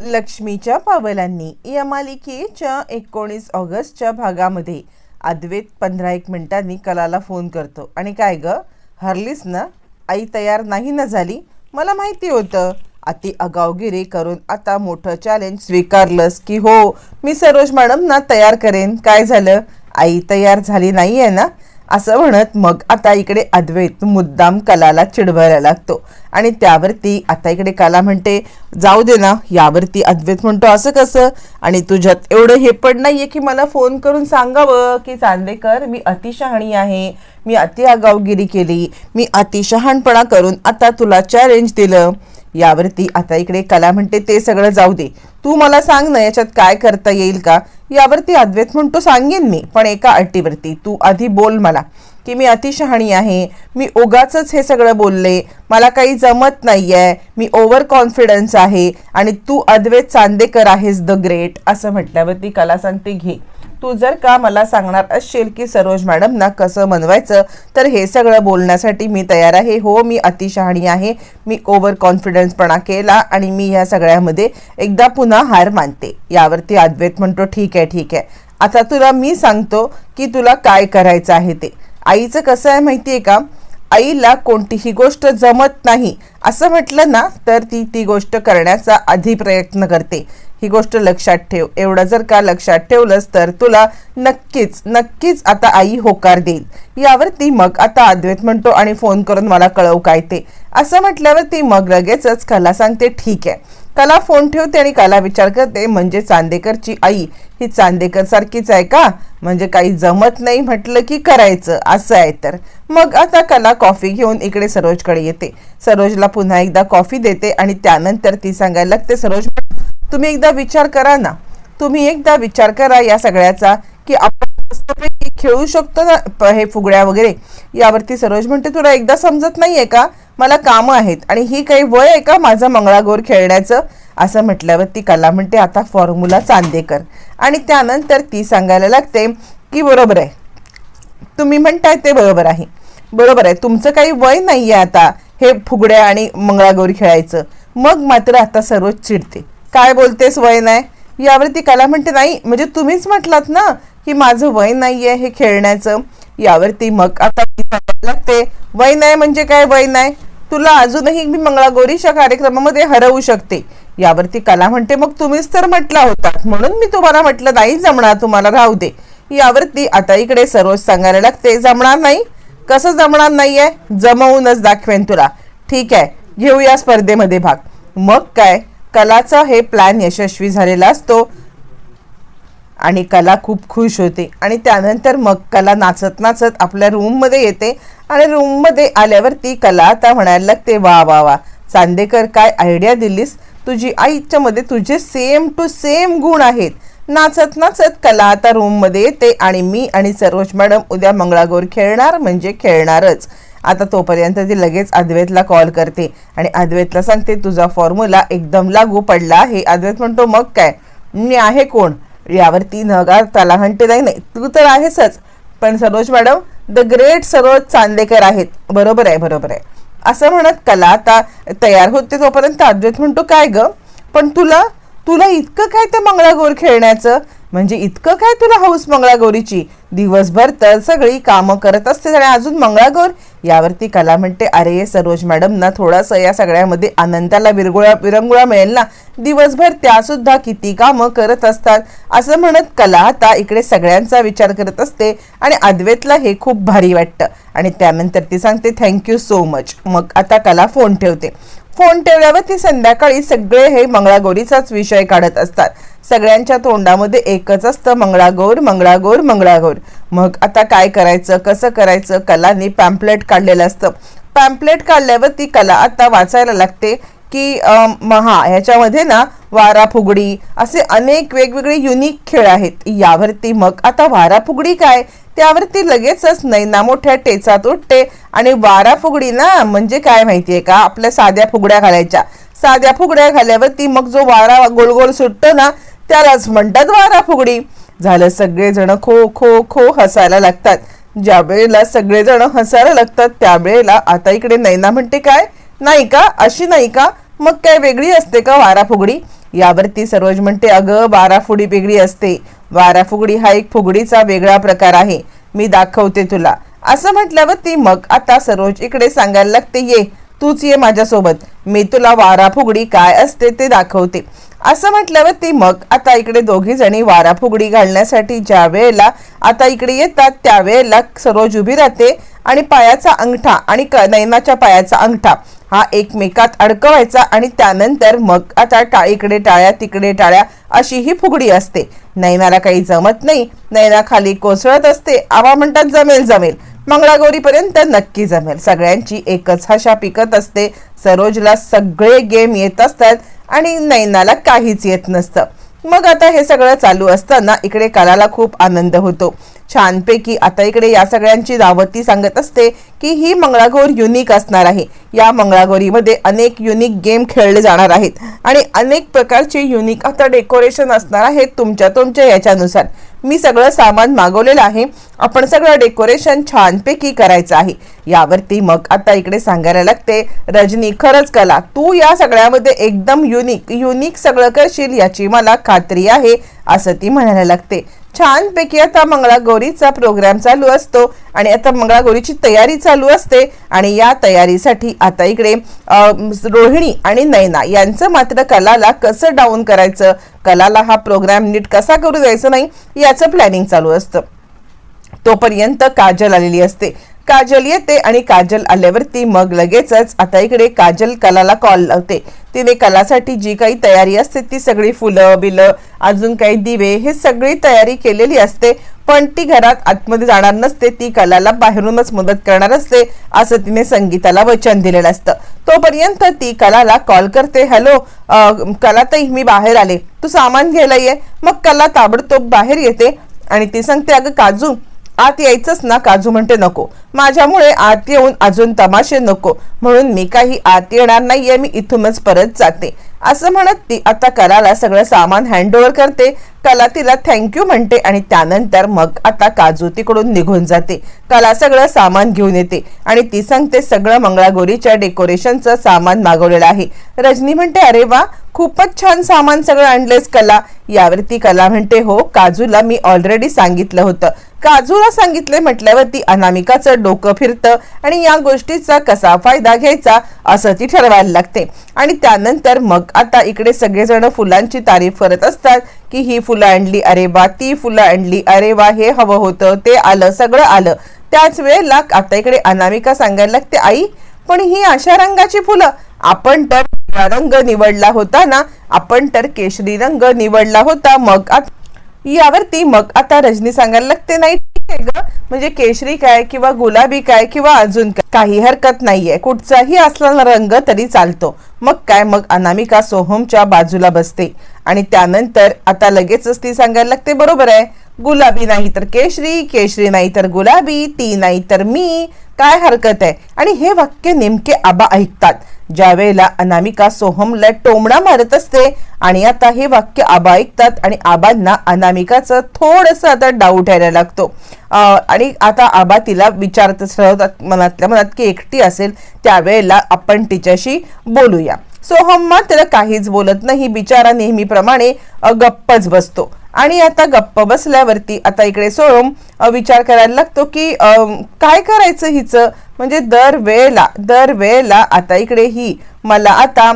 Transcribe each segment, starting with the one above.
लक्ष्मीच्या पावलांनी या मालिकेच्या एकोणीस ऑगस्टच्या भागामध्ये अद्वैत पंधरा एक मिनिटांनी कलाला फोन करतो. आणि काय ग? हरलीस ना? आई तयार नाही ना झाली? मला माहिती होतं. अति अगावगिरी करून आता मोठं चॅलेंज स्वीकारलंस की हो मी सरोज मॅडम ना तयार करेन. काय झालं? आई तयार झाली नाही आहे ना? असं म्हणत मग आता इकडे अद्वैत मुद्दाम कलाला चिडवायला लागतो. आणि त्यावरती आता इकडे कला म्हणते जाऊ दे ना यावरती अद्वैत म्हणतो असं कसं? आणि तुझ्यात एवढं हे पण नाही आहे की मला फोन करून सांगावं की चांदेकर मी अतिशहाणी आहे. मी अति आगावगिरी केली. मी अतिशहाणपणा करून आता तुला चॅलेंज दिलं. यावरती आता इकडे कला म्हणते ते सगळं जाऊ दे. तू मला सांग ना याच्यात काय करता येईल का? यावरती अद्वैत म्हणतो सांगेन मी पण एका अटीवरती. तू आधी बोल मला की मी अतिशहाणी आहे मी ओगाच हे सगळं बोलले मला काही जमत नाही आहे मी ओव्हर कॉन्फिडन्स आहे आणि तू अद्वैत चांदेकर आहेस द ग्रेट असं म्हटल्यावरती कला सांगते घे. तू जर का मला सांगणार असशील की सरोज मॅडमना कसं मनवायचं तर हे सगळं बोलण्यासाठी मी तयार आहे. हो मी अतिशहाणी आहे. मी ओव्हर कॉन्फिडन्सपणा केला आणि मी ह्या सगळ्यामध्ये एकदा पुन्हा हार मानते. यावरती अद्वैत म्हणतो ठीक आहे ठीक आहे. आता तुला मी सांगतो की तुला काय करायचं आहे ते. आईचं कसं आहे माहिती आहे का? आईला कोणतीही गोष्ट जमत नाही. असं म्हटलं ना तर ती ती गोष्ट करण्याचा आधी प्रयत्न करते. ही गोष्ट लक्षात ठेव. एवढं जर का लक्षात ठेवलंस तर तुला नक्कीच नक्कीच आता आई होकार देईल. यावरती मग आता अद्वैत म्हणतो आणि फोन करून मला कळव काय ते. असं म्हटल्यावरती मग लगेचच कला सांगते ठीक आहे. कला फोन ठेवते आणि कला विचार करते म्हणजे चांदेकरची आई ही चांदेकर सारखीच आहे का? म्हणजे काही जमत नाही म्हटलं की करायचं असं आहे तर. मग आता कला कॉफी घेऊन इकडे सरोजकडे येते. सरोजला पुन्हा एकदा कॉफी देते आणि त्यानंतर ती सांगायला लागते सरोज तुम्ही एकदा विचार करा ना. तुम्ही एकदा विचार करा या सगळ्याचा की आपण मस्तपैकी खेळू शकतो ना प- हे फुगड्या वगैरे. यावरती सरोज म्हणते तुला एकदा समजत नाहीये का? मला कामं आहेत आणि ही काही वय आहे का माझं मंगळागौर खेळण्याचं? असं म्हटल्यावर ती कला म्हणते आता फॉर्म्युला चांदेकर. आणि त्यानंतर ती सांगायला लागते की बरोबर आहे. तुम्ही म्हणताय ते बरोबर आहे. बरोबर आहे. तुमचं काही वय नाही आहे आता हे फुगड्या आणि मंगळागौरी खेळायचं. मग मात्र आता सर्वच चिडते. काय बोलतेस वय नाही. यावरती कला म्हणते नाही म्हणजे तुम्हीच म्हटलात ना की माझं वय नाही आहे हे खेळण्याचं. यावरती मग आता सांगायला लागते. वय नाही म्हणजे काय वय नाही? तुला अजूनही मी मंगळागौरीच्या कार्यक्रमामध्ये हरवू शकते. यावरती कला म्हणते मग तुम्हीच तर म्हटला होता म्हणून मी तुम्हाला म्हटलं नाही जमणार तुम्हाला राहू दे. यावरती आता इकडे सरोज सांगायला लागते जमणार नाही? कसं जमणार नाहीये? जमवूनच दाखवेन तुला. ठीक आहे घेऊया स्पर्धेमध्ये भाग. मग काय? कलाचा हे प्लॅन यशस्वी झालेला असतो. आणि कला खूप खुश होते. आणि त्यानंतर मग कला नाचत नाचत आपल्या रूममध्ये येते. आणि रूममध्ये आल्यावरती कला आता म्हणायला लागते वा वा वा चांदेकर काय आयडिया दिलीस? तुझी आईच्यामध्ये तुझे सेम टू सेम गुण आहेत. नाचत नाचत कला आता रूममध्ये येते आणि मी आणि सरोज मॅडम उद्या मंगळागौर खेळणार म्हणजे खेळणारच. आता तोपर्यंत ती लगेच अद्वैतला कॉल करते. आणि अद्वैतला सांगते तुझा फॉर्म्युला एकदम लागू पडला आहे. अद्वैत म्हणतो मग काय? मी आहे कोण? यावरती नगार त्याला म्हणते नाही नाही तू तर आहेसच. पण Saroj madam the great Saroj Chandekar आहेत. बरोबर आहे बरोबर आहे. असं म्हणत कला आता तयार होते तोपर्यंत अद्वैत म्हणतो काय ग? पण तुला तुला इतकं काय ते मंगळागौर खेळण्याचं? म्हणजे इतकं काय तुला हौस मंगळागौरीची? दिवसभर तर सगळी कामं करत असते आणि अजून मंगळागौर? यावरती कला म्हणते अरे सरोज मॅडम ना थोडासा या सगळ्यामध्ये आनंदाला विरगुळा विरंगुळा मिळेल ना? दिवसभर त्या सुद्धा किती कामं करत असतात. असं म्हणत कला आता इकडे सगळ्यांचा विचार करत असते आणि अद्वैतला हे खूप भारी वाटतं. आणि त्यानंतर ती सांगते थँक्यू सो मच. मग आता कला फोन ठेवते. फोन ठेवल्यावर ती संध्याकाळी सगळे हे मंगळागौरीचाच विषय काढत असतात. सगळ्यांच्या तोंडामध्ये एकच असतं मंगळागौर मंगळागौर मंगळागौर. मग आता काय करायचं कसं करायचं? कलानी पॅम्पलेट काढलेलं असतं. पॅम्पलेट काढल्यावर ती कला आता वाचायला लागते की महा हा ह्याच्यामध्ये ना वारा फुगडी असे अनेक वेगवेगळे युनिक खेळ आहेत. यावरती मग आता वारा फुगडी काय? त्यावरती लगेचच नैना मोठ्या टेचात उठते. आणि वारा फुगडी ना म्हणजे काय माहितीये का? आपल्या साध्या फुगड्या घालायच्या. साध्या फुगड्या घाल्यावरती मग जो वारा गोल गोल सुटतो ना त्यालाच म्हणतात वारा फुगडी झालं सगळेजण खो खो खो हसायला लागतात. ज्या वेळेला सगळेजण हसायला लागतात त्यावेळेला आता इकडे नैना म्हणते काय? नाही का? अशी नाही का? मग काय वेगळी असते का वारा फुगडी यावरती सरोज म्हणते अगं बारा फुगडी वेगळी असते. वारा फुगडी हा एक फुगडीचा वेगळा प्रकार आहे. मी दाखवते तुला. असं म्हटल्यावर ती मग आता सरोज इकडे सांगायला लागते ये तूच ये माझ्यासोबत. मी तुला वारा फुगडी काय असते ते दाखवते. असं म्हटल्यावर ती मग आता इकडे दोघी जणी वारा फुगडी घालण्यासाठी ज्या वेळेला आता इकडे येतात त्यावेळेला सरोज उभी राहते आणि पायाचा अंगठा आणि क- पायाचा अंगठा. हा एकमेकात अडकवायचा आणि त्यानंतर मग आता टाळीकडे टाळ्या तिकडे टाळ्या अशी ही फुगडी असते. नैनाला काही जमत नाही. नैना खाली कोसळत असते. आवा म्हणतात जमेल जमेल. मंगळागौरीपर्यंत नक्की जमेल. सगळ्यांची एकच हशा पिकत असते. सरोजला सगळे गेम येत असतात आणि नैनाला काहीच येत नसतं. मग आता हे सगळं चालू असताना इकडे कलाला खूप आनंद होतो. छानपैकी आता इकडे या सगळ्यांची दावती सांगत असते की ही मंगळागौर युनिक असणार आहे. या मंगळागौरीमध्ये अनेक युनिक गेम खेळले जाणार आहेत. आणि अनेक प्रकारचे युनिक आता डेकोरेशन असणार आहेत तुमच्या तुमच्या याच्यानुसार. मी सगळं सामान मागवलेलं आहे. आपण सगळं डेकोरेशन छानपैकी करायचं आहे. यावरती मग आता इकडे सांगायला लागते रजनी खरंच कला तू या सगळ्यामध्ये एकदम युनिक युनिक सगळं करशील याची मला खात्री आहे असं ती म्हणायला लागते. छानपैकी आता मंगळागौरीचा प्रोग्राम चालू असतो आणि आता मंगळागौरीची तयारी चालू असते आणि या तयारीसाठी आता इकडे रोहिणी आणि नयना यांचं मात्र कलाला कसं डाऊन करायचं? कलाला हा प्रोग्राम नीट कसा करू द्यायचा नाही? याचं प्लॅनिंग चालू असतं. तोपर्यंत काजल आलेली असते. काजल येते आणि काजल आल्यावरती मग लगेचच आता इकडे काजल कलाला कॉल लावते. तिने कलासाठी जी काही तयारी असते ती सगळी फुलं बिलं अजून काही दिवे हे सगळी तयारी केलेली असते. पण ती घरात आतमध्ये जाणार नसते ती कलाला बाहेरूनच मदत करणार असते असं तिने संगीताला वचन दिलेलं असतं. तोपर्यंत ती कलाला कॉल करते हॅलो कलाताई मी बाहेर आले. तू सामान घ्यायला ये. मग कला ताबडतोब बाहेर येते आणि ती सांगते अगं काजू आत यायचंच ना काजू म्हणते नको. माझ्यामुळे आत येऊन अजून तमाशे नको. म्हणून मी काही आत येणार नाहीये मी इथूनच परत जाते. असं म्हणत ती आता कलाला सगळं सामान हँडओव्हर करते. कला तिला थँक्यू म्हणते आणि त्यानंतर मग आता काजू तिकडून निघून जाते. कला सगळं सामान घेऊन येते आणि ती सांगते सगळं मंगळागौरीच्या डेकोरेशनचं सामान मागवलेलं आहे. रजनी म्हणते अरे वा खूपच छान सामान सगळं आणलेस कला. यावरती कला म्हणते हो काजूला मी ऑलरेडी सांगितलं होतं. काजूला सांगितले म्हटल्यावरती अनामिकाचं डोकं फिरतं आणि या गोष्टीचा कसा फायदा घ्यायचा असं ती ठरवायला लागते. आणि त्यानंतर मग आता इकडे सगळेजण फुलांची तारीफ करत असतात की ही फुलं आणली अरे वा ती फुलं आणली अरे वा हे हवं होतं ते आलं सगळं आलं. त्याच वेळेला आता इकडे अनामिका सांगायला लागते आई पण ही अशा रंगाची फुलं आपण तर रंग निवडला होता ना आपण तर केशरी रंग निवडला होता मग आता यावरती मग आता रजनी सांगायला लागते नाही ठीक आहे ग. म्हणजे केशरी काय किंवा गुलाबी काय किंवा अजून काय? काही हरकत नाहीये. कुठचाही असला रंग तरी चालतो. मग काय? मग अनामिका सोहमच्या बाजूला बसते. आणि त्यानंतर आता लगेचच ती सांगायला लागते बरोबर आहे. गुलाबी नाही तर केशरी केशरी नाही तर गुलाबी ती नाही तर मी. काय हरकत आहे? आणि हे वाक्य नेमके आबा ऐकतात. ज्यावेळेला अनामिका सोहमला टोमणा मारत असते आणि आता हे वाक्य आबा ऐकतात आणि आबांना अनामिकाचं थोडंसं आता डाऊट यायला लागतो. आणि आता आबा तिला विचारतच ठरवतात मनातल्या मनात की एकटी असेल त्यावेळेला आपण तिच्याशी बोलूया. सोहम मात्र काहीच बोलत नाही. बिचारा नेहमीप्रमाणे गप्पच बसतो. आणि आता गप्प बसल्यावरती आता इकडे सोहम विचार करायला लागतो की काय करायचं हिचं? म्हणजे दर वेळेला दर वेळेला आता इकडे ही मला आता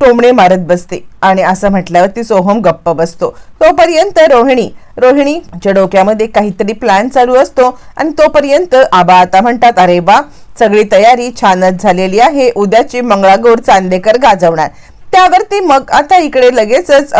टोमणे मारत बसते. आणि असं म्हटल्यावरती सोहम गप्प बसतो. तोपर्यंत रोहिणी रोहिणीच्या डोक्यामध्ये काहीतरी प्लॅन चालू असतो. आणि तोपर्यंत आबा आता म्हणतात अरे वा सगळी तयारी छानच झालेली आहे. उद्याची मंगळागौर चांदेकर गाजवणार. त्यावरती मग आता इकडे लगेचच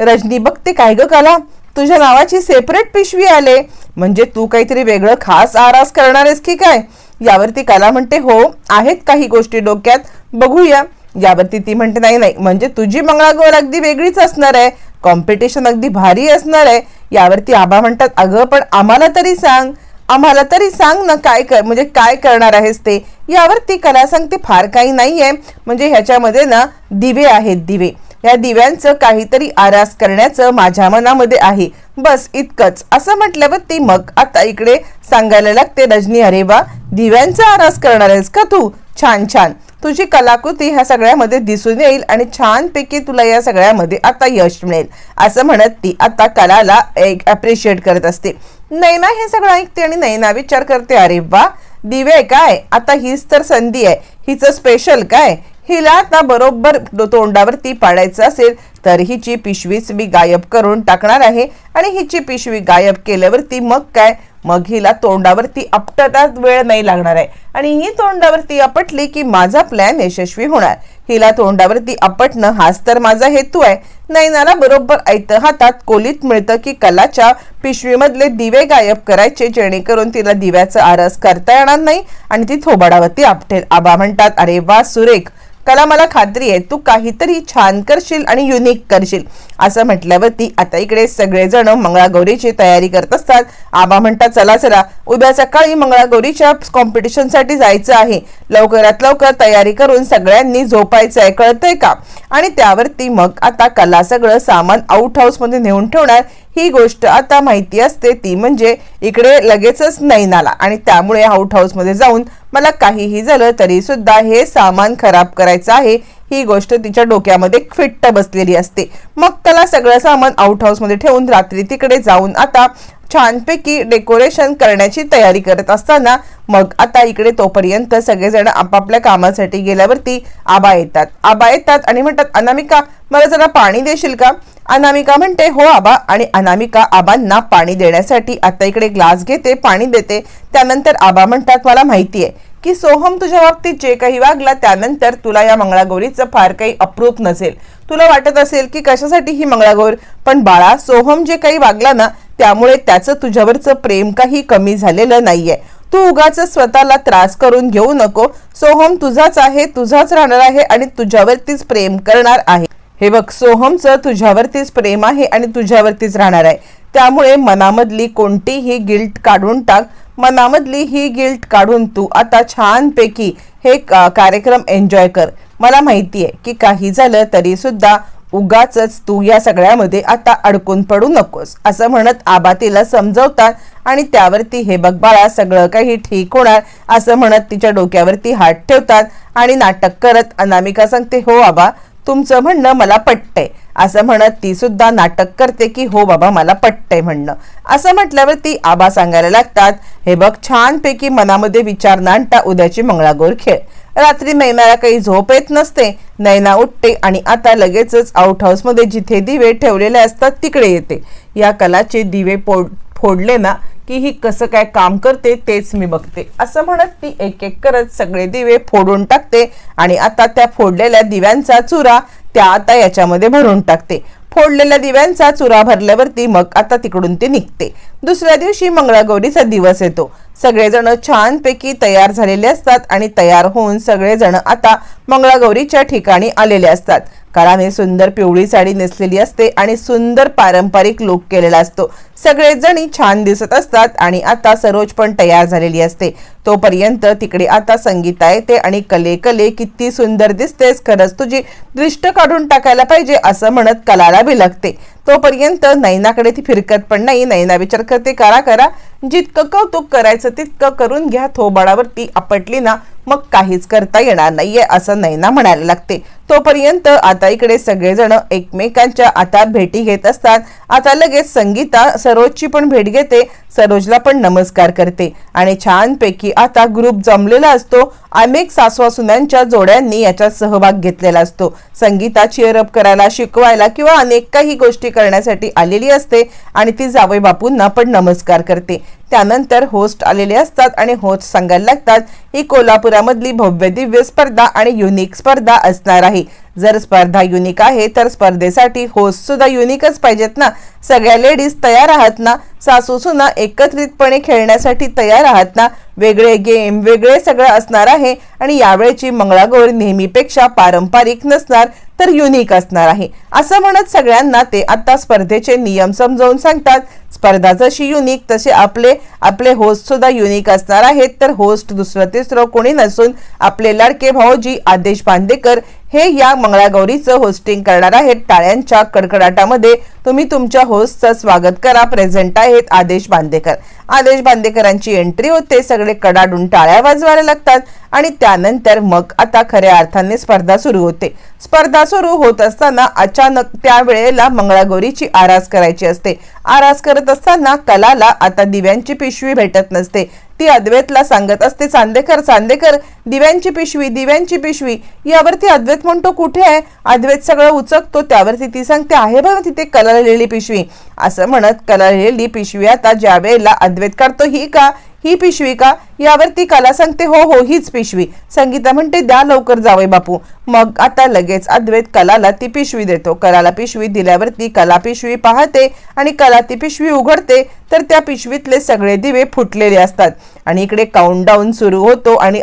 रजनी बघते काय ग काला तुझ्या नावाची सेपरेट पिशवी आले. म्हणजे तू काहीतरी वेगळं खास आरास करणार आहेस की काय? यावरती कला म्हणते हो आहेत काही गोष्टी डोक्यात बघूया. यावरती ती म्हणते नाही नाही म्हणजे तुझी मंगळागौर अगदी वेगळीच असणार आहे. कॉम्पिटिशन अगदी भारी असणार आहे. यावरती आबा म्हणतात अगं पण आम्हाला तरी सांग आम्हाला तरी सांग ना काय कर म्हणजे काय करणार आहेस ते? यावर ती कला सांगते फार काही नाही आहे म्हणजे ह्याच्यामध्ये ना दिवे आहेत दिवे. या दिव्यांचं काहीतरी आरास करण्याचं माझ्या मनामध्ये आहे. बस इतकंच. असं म्हटल्यावर ती मग आता इकडे सांगायला लागते रजनी अरे वा दिव्यांचा आरास करणार आहेस का तू? छान छान. तुझी कलाकृती ह्या सगळ्यामध्ये दिसून येईल आणि छानपैकी तुला या सगळ्यामध्ये आता यश मिळेल. असं म्हणत ती आता कलाला एक अप्रिशिएट करत असते. नैना हे सगळं ऐकते आणि नैना विचार करते अरे वा दिवे काय? आता हीच तर संधी आहे. हिचं स्पेशल काय? हिला आता बरोबर तोंडावरती पाडायचं असेल तर हिची पिशवीच मी गायब करून टाकणार आहे. आणि हिची पिशवी गायब केल्यावरती मग काय? मग हिला तोंडावरती आपटतात वेळ नाही लागणार आहे. आणि ही तोंडावरती आपटली की माझा प्लॅन यशस्वी होणार. हिला तोंडावरती आपटणं हाच तर माझा हेतू आहे. नैनाला बरोबर ऐतं हातात कोलीत मिळतं की कलाच्या पिशवीमधले दिवे गायब करायचे जेणेकरून तिला दिव्याचं आरस करता येणार नाही आणि ती थोबाडावरती आपटेल. आबा म्हणतात अरे वा सुरेख! कला मला खात्री आहे. तू काहीतरी छान करशील आणि युनिक करशील. असं म्हटल्यावरती आता इकडे सगळेजण मंगळागौरीची तयारी करत असतात. आबा म्हणतात चला चला उद्या सकाळी मंगळागौरीच्या कॉम्पिटिशनसाठी जायचं आहे. लवकरात लवकर तयारी करून सगळ्यांनी झोपायचं आहे कळतंय का? आणि त्यावरती मग आता कला सगळं सामान आउट हाऊसमध्ये नेऊन ठेवणार. ही गोष्ट आता माहिती असते ती म्हणजे इकडे लगेचच नैनाला. आणि त्यामुळे आउट हाऊसमध्ये जाऊन मला काहीही झालं तरी सुद्धा हे सामान खराब करायचं आहे. ही गोष्ट तिच्या डोक्यामध्ये फिट्ट बसलेली असते. मग त्याला सगळं सामान आउट हाऊसमध्ये ठेवून रात्री तिकडे जाऊन आता छानपैकी डेकोरेशन करण्याची तयारी करत असताना मग आता इकडे तोपर्यंत सगळेजण आपापल्या कामासाठी गेल्यावरती आबा येतात. आबा येतात आणि म्हणतात अनामिका मला जरा पाणी देशील का? अनामिका म्हणते हो आबा. आणि अनामिका आबांना पाणी देण्यासाठी आता इकडे ग्लास घेते पाणी देते. त्यानंतर आबा म्हणतात मला माहिती आहे की सोहम तुझ्या बाबतीत जे काही वागला त्यानंतर तुला या मंगळागौरीचं फार काही अप्रूप नसेल. तुला वाटत असेल की कशासाठी ही मंगळागौर? पण बाळा सोहम जे काही वागला ना त्यामुळे त्याचं तुझ्यावरचं प्रेम काही कमी झालेलं नाहीये. तू उगाच स्वतःला त्रास करून घेऊ नको. सोहम तुझाच आहे तुझाच राहणार आहे आणि तुझ्यावरतीच प्रेम करणार आहे. हे बघ सोहमचं तुझ्यावरतीच प्रेम आहे आणि तुझ्यावरतीच राहणार आहे. त्यामुळे मनामधली कोणतीही गिल्ट काढून टाक. मनामधली ही गिल्ट काढून तू आता छानपैकी हे कार्यक्रम एन्जॉय कर. मला माहिती आहे की काही झालं तरी सुद्धा उगाच तू या सगळ्यामध्ये आता अडकून पडू नकोस असं म्हणत आबा तिला समजवतात आणि त्यावरती हे बघ बाळा सगळं काही ठीक होणार असं म्हणत तिच्या डोक्यावरती हात ठेवतात आणि नाटक करत अनामिका सांगते हो आबा तुमचं म्हणणं मला पटतंय. असं म्हणत ती सुद्धा नाटक करते की हो बाबा मला पटतंय म्हणणं. असं म्हटल्यावर ती आबा सांगायला लागतात हे बघ छानपैकी मनामध्ये विचार नांडता उद्याची मंगळागौर खेळ. रात्री नैनाला काही झोप येत नसते. नैना उठते आणि आता लगेचच आउट हाऊसमध्ये जिथे दिवे ठेवलेले असतात तिकडे येते. या कलाचे दिवे पोड फोडले ना की ही कसं काय काम करते तेच मी बघते. असं म्हणत ती एक एक करत सगळे दिवे फोडून टाकते आणि आता त्या फोडलेल्या दिव्यांचा चुरा त्या आता याच्यामध्ये भरून टाकते. फोडलेल्या दिव्यांचा चुरा भरल्यावरती मग आता तिकडून ती निघते. दुसऱ्या दिवशी मंगळागौरीचा दिवस येतो. सगळेजण छानपैकी तयार झालेले असतात आणि तयार होऊन सगळेजण आता मंगळागौरीच्या ठिकाणी आलेले असतात. कलाने सुंदर पिवळी साडी नेसलेली असते आणि सुंदर पारंपरिक लुक केलेला असतो. सगळेजणी छान दिसत असतात आणि आता सरोज पण तयार झालेली असते. तोपर्यंत तिकडे आता संगीता येते आणि कले कले किती सुंदर दिसतेस खरंच तुझी दृष्ट काढून टाकायला पाहिजे असं म्हणत कलाला बिलगते. तोपर्यंत नैनाकडे ती फिरकत पण नाही. नैना विचार करते करा करा. जितकं कौतुक करायचं तितकं करून घ्या. थोबाडावरती आपटली ना मग काहीच करता येणार नाहीये असं नैना म्हणायला लागते. तोपर्यंत आता इकडे सगळेजण एकमेकांच्या आता भेटी घेत असतात. आता लगेच संगीता सरोजची पण भेट घेते. सरोजला पण नमस्कार करते. आणि छानपैकी आता ग्रुप जमलेला असतो. अनेक सासवासुनांच्या जोड्यांनी याच्यात सहभाग घेतलेला असतो. संगीता चिअरअप करायला शिकवायला किंवा अनेक काही गोष्टी करण्यासाठी आलेली असते आणि ती जावई बापूंना पण नमस्कार करते. त्यानंतर होस्ट आलेले असतात आणि होस्ट सांगायला लागतात ही कोल्हापुरामधली भव्य दिव्य स्पर्धा आणि युनिक स्पर्धा असणार आहे. जर स्पर्धा युनिक आहे तर स्पर्धेसाठी होस्ट सुद्धा युनिकच पाहिजेत ना? सगळ्या लेडीज तयार आहात ना? सासू सुना एकत्रितपणे खेळण्यासाठी तयार आहात ना? वेगळे गेम वेगळे सगळं असणार आहे आणि यावेळची मंगळागौर नेहमीपेक्षा पारंपरिक नसणार तर युनिक असणार आहे. असं म्हणत सगळ्यांना ते आता स्पर्धेचे नियम समजावून सांगतात. स्पर्धा जशी युनिक तसे आपले आपले होस्ट सुद्धा युनिक असणार आहेत. तर होस्ट दुसरं तिसरं कोणी नसून आपले लाडके भाऊजी आदेश बांदेकर हे या मंगळागौरीचं होस्टिंग करणार आहेत. टाळ्यांच्या कडकडाटामध्ये तुम्ही तुमच्या होस्टचं स्वागत करा. प्रेझेंट आहेत आदेश बांदेकर आदेश बांदेकरांची एंट्री होते. सगळे कडाडून टाळ्या वाजवायला लागतात. आणि त्यानंतर मग आता खऱ्या अर्थाने स्पर्धा सुरू होते. स्पर्धा सुरू होत असताना अचानक त्यावेळेला मंगळागौरीची आरास करायची असते. आरास करत असताना कलाला आता दिव्यांची पिशवी भेटत नसते. ती अद्वैतला सांगत असते चांदेकर चांदेकर दिव्यांची पिशवी दिव्यांची पिशवी. यावरती अद्वैत म्हणतो कुठे आहे? अद्वैत सगळं उचकतो त्यावरती ती सांगते आहे बघ तिथे कला लिहिलेली पिशवी. असं म्हणत कला लिहिलेली पिशवी आता ज्या वेळेला अद्वैत काढतो ही का? ही पिशवी का? यावर ती कला सांगते हो हो हीच पिशवी. संगीता म्हणते द्या लवकर जावे बापू. मग आता लगेच अद्वैत कलाला ती पिशवी देतो. कलाला पिशवी दिल्यावर ती कला पिशवी पाहते आणि कला ती पिशवी उघडते. तर त्या पिशवीतले सगळे दिवे फुटलेले असतात. आणि इकडे काउंटडाऊन सुरू होतो आणि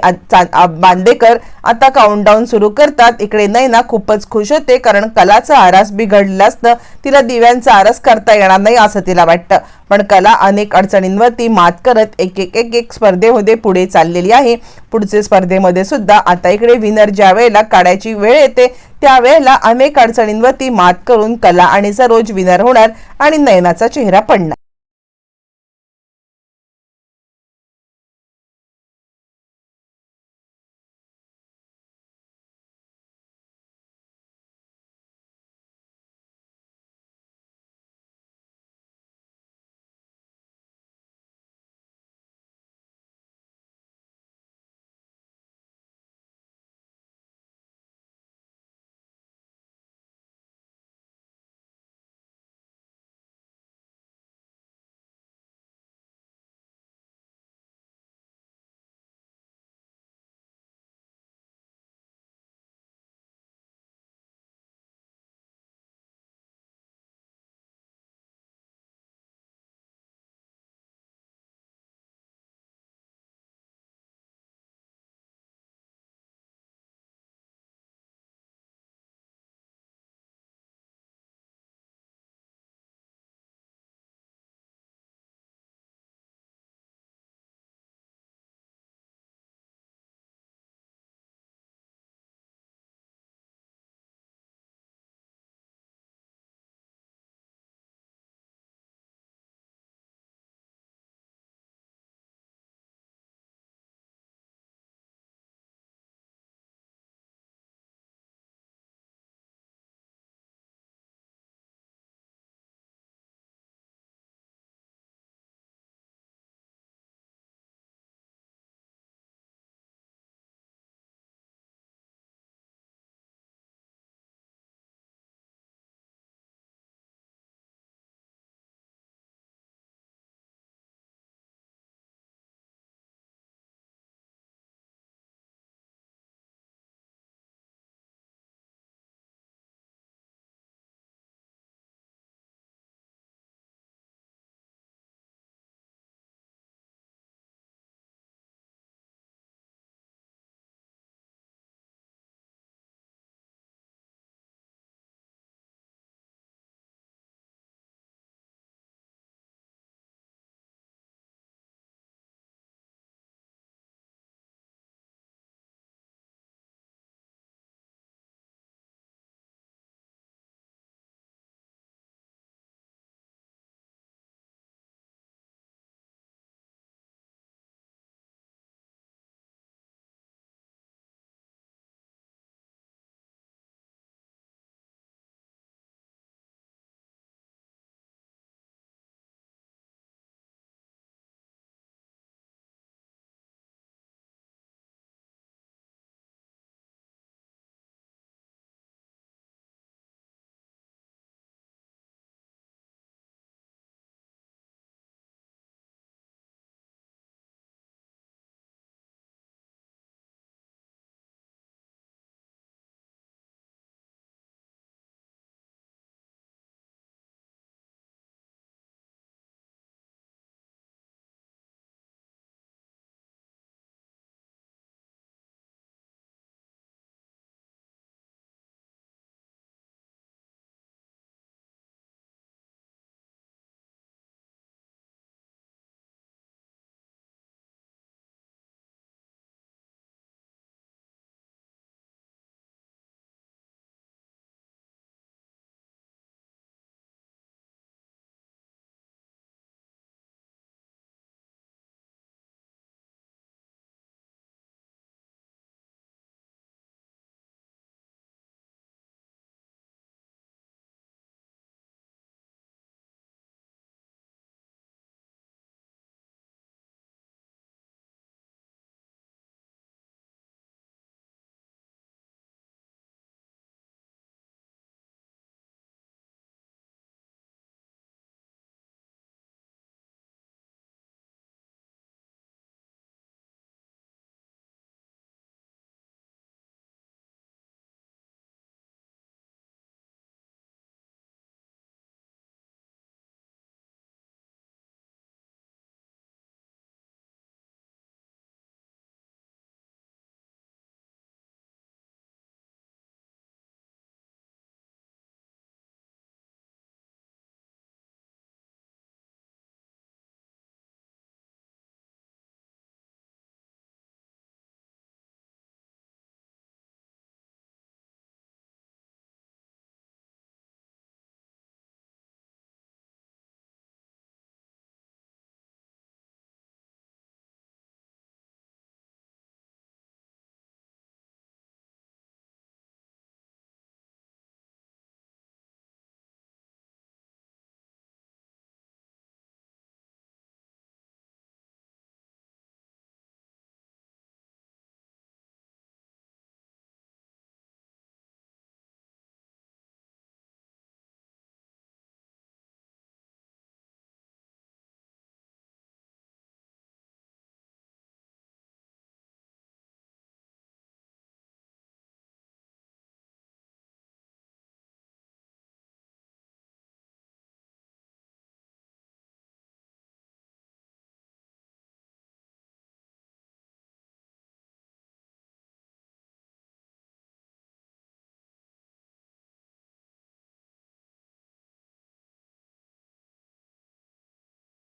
बांदेकर आता काउंटडाऊन सुरू करतात. इकडे नैना खूपच खुश होते कारण कलाचा आरास बिघडला असतं. तिला दिव्यांचा आरास करता येणार नाही असं तिला वाटतं. पण कला अनेक अडचणींवरती मात करत एक एक एक एक स्पर्धेमध्ये पुढे चाललेली आहे. पुढचे स्पर्धेमध्ये सुद्धा आता इकडे विनर ज्या वेळेला काढायची वेळ येते त्यावेळेला अनेक अडचणींवरती मात करून कला आणि सरोज विनर होणार आणि नयनाचा चेहरा पडणार.